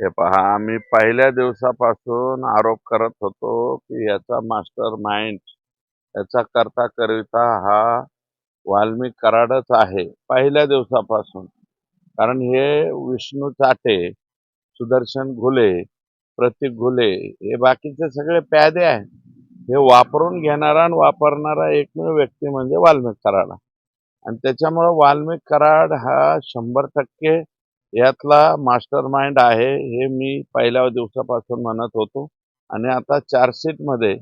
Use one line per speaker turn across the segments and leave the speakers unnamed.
हे पहा आम्ही पहिल्या दिवसापासून आरोप करत होतो की याचा मास्टर माइंड याचा करता करिता हा वाल्मिक कराडच आहे पहिल्या दिवसापासून. कारण हे विष्णू चाटे सुदर्शन घुले प्रतीक घुले हे बाकीचे सगळे प्यादे आहेत. हे वापरून घेणारा आणि वापरणारा एकमेव व्यक्ती म्हणजे वाल्मिक कराड. आणि त्याच्यामुळं वाल्मिक कराड हा शंभर टक्के यातला मास्टर माइंड आहे हे मी पहिल्या दिवसापासून म्हणत होतो. आणि आता चार्जशीटमध्ये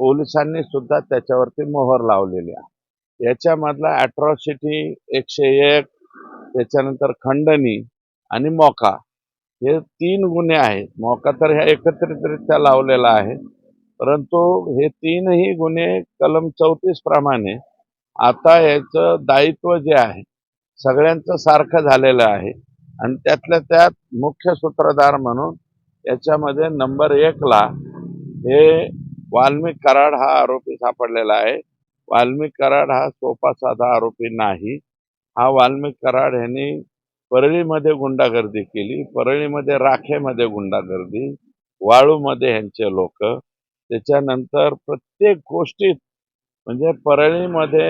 पोलिसांनी सुद्धा त्याच्यावरती मोहर लावलेली आहे. याच्यामधला ॲट्रॉसिटी एकशे एक त्याच्यानंतर खंडणी आणि मोका. हे तीन गुन्हे आहेत. मोका तर ह्या एकत्रितरित्या लावलेला आहे. परंतु हे तीनही गुन्हे कलम चौतीस प्रमाणे आता याचं दायित्व जे आहे सगळ्यांचं सारखं झालेलं आहे. आणि त्यातल्या त्यात मुख्य सूत्रधार म्हणून याच्यामध्ये नंबर एकला हे वाल्मिक कराड हा आरोपी सापडलेला आहे. वाल्मिक कराड हा सोपा साधा आरोपी नाही. हा वाल्मिक कराड ह्यांनी परळीमध्ये गुंडागर्दी केली. परळीमध्ये राखेमध्ये गुंडागर्दी वाळूमध्ये ह्यांचे लोक. त्याच्यानंतर प्रत्येक गोष्टीत म्हणजे परळीमध्ये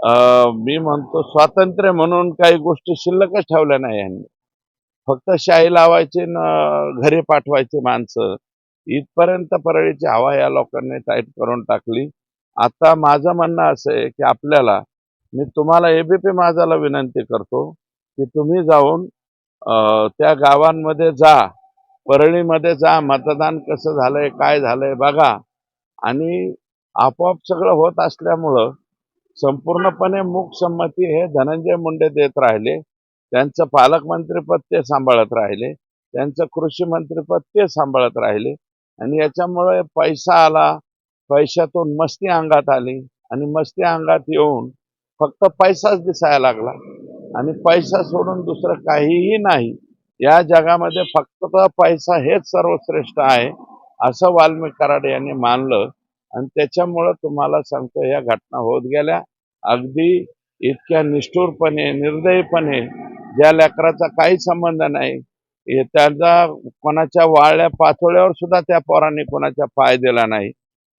मी म्हणतो स्वातंत्र्य म्हणून काही गोष्टी शिल्लकच ठेवल्या नाही यांनी. फक्त शाही लावायची न घरी पाठवायची माणसं. इथपर्यंत परळीची हवा या लोकांनी टाईट करून टाकली. आता माझं म्हणणं असं आहे की आपल्याला मी तुम्हाला एबीपी माझाला विनंती करतो की तुम्ही जाऊन त्या गावांमध्ये जा. परळीमध्ये जा मतदान कसं झालंय काय झालंय बघा. आणि आपोआप सगळं होत असल्यामुळं संपूर्णपणे मूक संमती हे धनंजय मुंडे देत राहिले. त्यांचं पालकमंत्रीपद ते सांभाळत राहिले. त्यांचं कृषी मंत्रीपद ते सांभाळत राहिले. आणि याच्यामुळे पैसा आला. पैशातून मस्ती अंगात आली. आणि मस्ती अंगात येऊन फक्त पैसाच दिसायला लागला. आणि पैसा सोडून दुसरं काहीही नाही. या जगामध्ये फक्त पैसा हेच सर्वश्रेष्ठ आहे असं वाल्मिक कराड यांनी मानलं. आणि त्याच्यामुळं तुम्हाला सांगतो या घटना होत गेल्या. अगदी इतक्या निष्ठुरपणे निर्दयीपणे ज्या लेकराचा काही संबंध नाही त्याचा कोणाच्या वाळल्या पाचोळ्यावर सुद्धा त्या पोरांनी कोणाच्या पाय दिला नाही.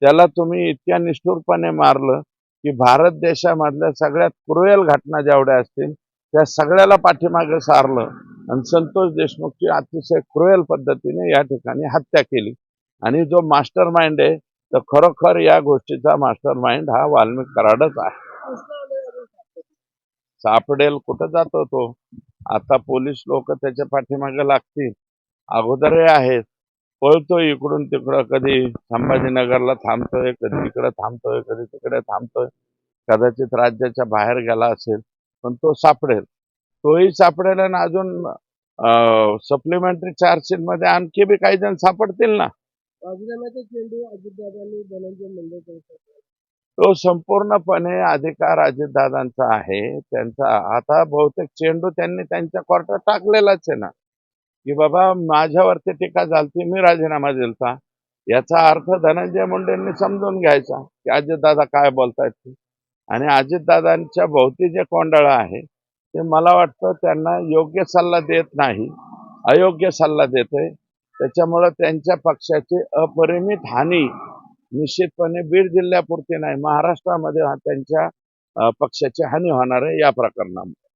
त्याला तुम्ही इतक्या निष्ठुरपणे मारलं की भारत देशामधल्या सगळ्यात क्रुएल घटना जेवढ्या असतील त्या सगळ्याला पाठीमागे सारलं आणि संतोष देशमुखची अतिशय क्रुएल पद्धतीने या ठिकाणी हत्या केली. आणि जो मास्टर माइंड आहे तर खरोखर या गोष्टीचा मास्टर माइंड हा वाल्मिक कराडच आहे. सापडेल कुठं जातो तो? आता पोलीस लोक त्याच्या पाठीमागे लागतील. अगोदरही आहेत. पळतो इकडून तिकडं कधी संभाजीनगरला थांबतोय कधी इकडं थांबतोय कधी तिकडे थांबतोय. कदाचित राज्याच्या बाहेर गेला असेल पण तो सापडेल. तोही सापडेल आणि अजून सप्लिमेंटरी चार्जशीटमध्ये आणखी बी काही जण सापडतील ना?
राजीनाम्याचा चेंडू अजितदादांनी धनंजय मुंडे
तो संपूर्णपणे अधिकार अजितदादांचा आहे. त्यांचा आता बहुतेक चेंडू त्यांनी त्यांच्या कोर्टात टाकलेलाच आहे ना. की बाबा माझ्यावरती टीका झालती मी राजीनामा दिलता. याचा अर्थ धनंजय मुंडेंनी समजून घ्यायचा की अजितदादा काय बोलतायत ते. आणि अजितदादांच्या भोवती जे कोंडाळं आहे ते मला वाटतं त्यांना योग्य सल्ला देत नाही अयोग्य सल्ला देते त्याच्यामुळं त्यांच्या पक्षाची अपरिमित हानी निश्चितपणे बीड जिल्ह्यापुरती नाही. महाराष्ट्रामध्ये हा त्यांच्या पक्षाची हानी होणार आहे या प्रकरणामुळे.